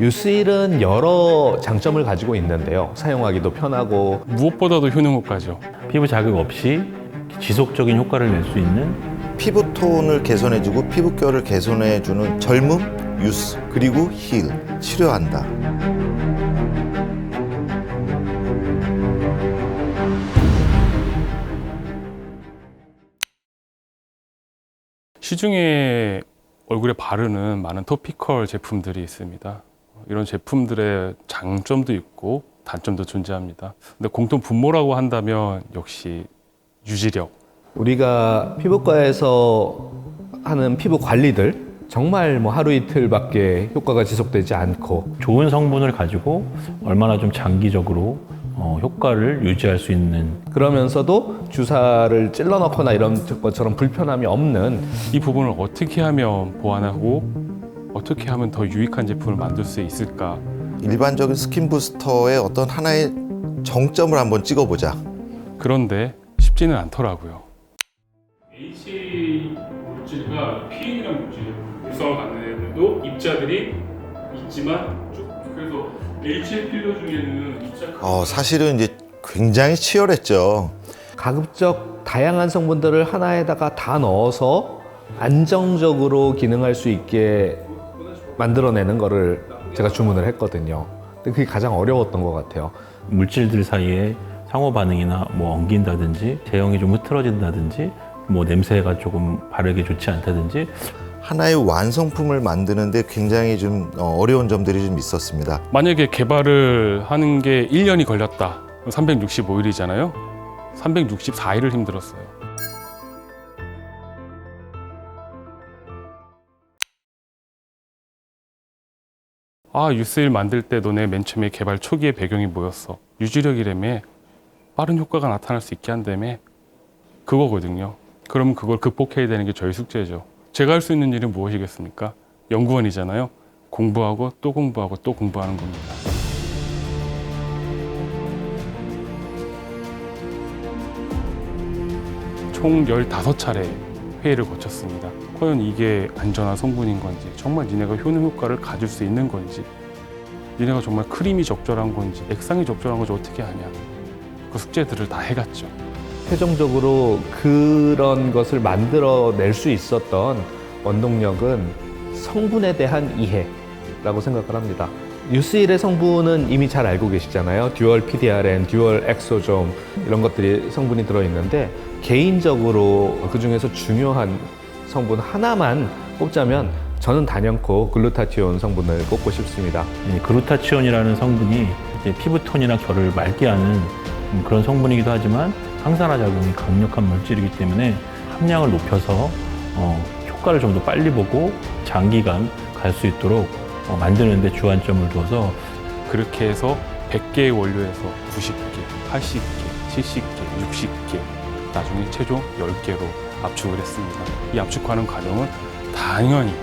유스일은 여러 장점을 가지고 있는데요. 사용하기도 편하고 무엇보다도 효능 효과죠. 피부 자극 없이 지속적인 효과를 낼 수 있는 피부톤을 개선해주고 피부결을 개선해주는 젊음, 유스, 그리고 힐, 치료한다. 시중에 얼굴에 바르는 많은 토피컬 제품들이 있습니다. 이런 제품들의 장점도 있고 단점도 존재합니다. 근데 공통 분모라고 한다면 역시 유지력. 우리가 피부과에서 하는 피부 관리들 정말 뭐 하루 이틀밖에 효과가 지속되지 않고 좋은 성분을 가지고 얼마나 좀 장기적으로 어, 효과를 유지할 수 있는 그러면서도 주사를 찔러 넣거나 이런 것처럼 불편함이 없는 이 부분을 어떻게 하면 보완하고 어떻게 하면 더 유익한 제품을 만들 수 있을까? 일반적인 스킨 부스터의 어떤 하나의 정점을 한번 찍어보자. 그런데 쉽지는 않더라고요. H 물질과 PN이라는 물질이 유성을 갖는 애들도 입자들이 있지만 쭉 그래서 HA 필러 중에는 입자 어, 사실은 이제 굉장히 치열했죠. 가급적 다양한 성분들을 하나에다가 다 넣어서 안정적으로 기능할 수 있게 만들어내는 거를 제가 주문을 했거든요. 근데 그게 가장 어려웠던 것 같아요. 물질들 사이에 상호 반응이나 뭐 엉긴다든지 제형이 좀 흐트러진다든지 뭐 냄새가 조금 바르게 좋지 않다든지 하나의 완성품을 만드는데 굉장히 좀 어, 어려운 점들이 좀 있었습니다. 만약에 개발을 하는 게 1년이 걸렸다. 365일이잖아요. 364일을 힘들었어요. 아, 유스일 만들 때 너네 맨 처음에 개발 초기의 배경이 뭐였어? 유지력이라며 빠른 효과가 나타날 수 있게 한다며 그거거든요. 그럼 그걸 극복해야 되는 게 저희 숙제죠. 제가 할 수 있는 일은 무엇이겠습니까? 연구원이잖아요. 공부하고 또 공부하고 또 공부하는 겁니다. 총 15차례 회의를 거쳤습니다. 과연 이게 안전한 성분인 건지, 정말 니네가 효능 효과를 가질 수 있는 건지, 니네가 정말 크림이 적절한 건지, 액상이 적절한 건지 어떻게 아냐. 그 숙제들을 다 해갔죠. 최종적으로 그런 것을 만들어낼 수 있었던 원동력은 성분에 대한 이해라고 생각을 합니다. 유스일의 성분은 이미 잘 알고 계시잖아요. 듀얼 PDRN, 듀얼 엑소좀 이런 것들이 성분이 들어있는데 개인적으로 그 중에서 중요한 성분 하나만 꼽자면 저는 단연코 글루타티온 성분을 꼽고 싶습니다. 이 그루타치온이라는 성분이 피부톤이나 결을 맑게 하는 음, 그런 성분이기도 하지만 항산화 작용이 강력한 물질이기 때문에 함량을 높여서 어, 효과를 좀 더 빨리 보고 장기간 갈 수 있도록 어, 만드는 데 주안점을 두어서 그렇게 해서 100개의 원료에서 90개, 80개, 70개, 60개, 나중에 최종 10개로 압축을 했습니다. 이 압축하는 과정은 당연히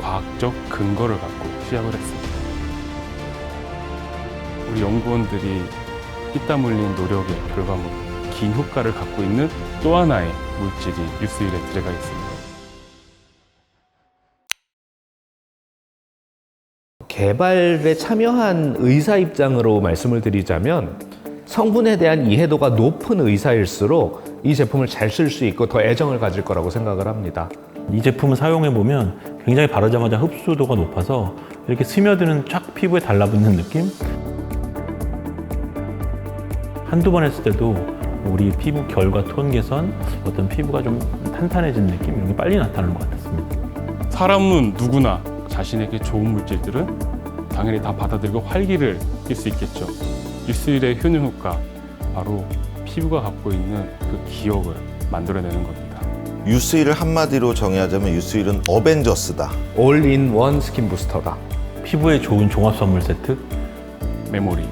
과학적 근거를 갖고 시작을 했습니다. 우리 연구원들이 피땀 흘린 노력의 결과물, 긴 효과를 갖고 있는 또 하나의 물질이 유스일에 들어가 있습니다. 개발에 참여한 의사 입장으로 말씀을 드리자면 성분에 대한 이해도가 높은 의사일수록 이 제품을 잘 쓸 수 있고 더 애정을 가질 거라고 생각을 합니다. 이 제품을 사용해 보면 굉장히 바르자마자 흡수도가 높아서 이렇게 스며드는 쫙 피부에 달라붙는 느낌? 한두 번 했을 때도 우리 피부 결과 톤 개선, 어떤 피부가 좀 탄탄해진 느낌 이런 게 빨리 나타나는 것 같았습니다. 사람은 누구나 자신에게 좋은 물질들은 당연히 다 받아들이고 활기를 띨수 있겠죠. 유스일의 효능 효과, 바로 피부가 갖고 있는 그 기억을 만들어내는 겁니다. 유스일을 한마디로 정의하자면 유스일은 어벤져스다. 올인원 스킨 부스터다. 피부에 좋은 종합 선물 세트, 메모리,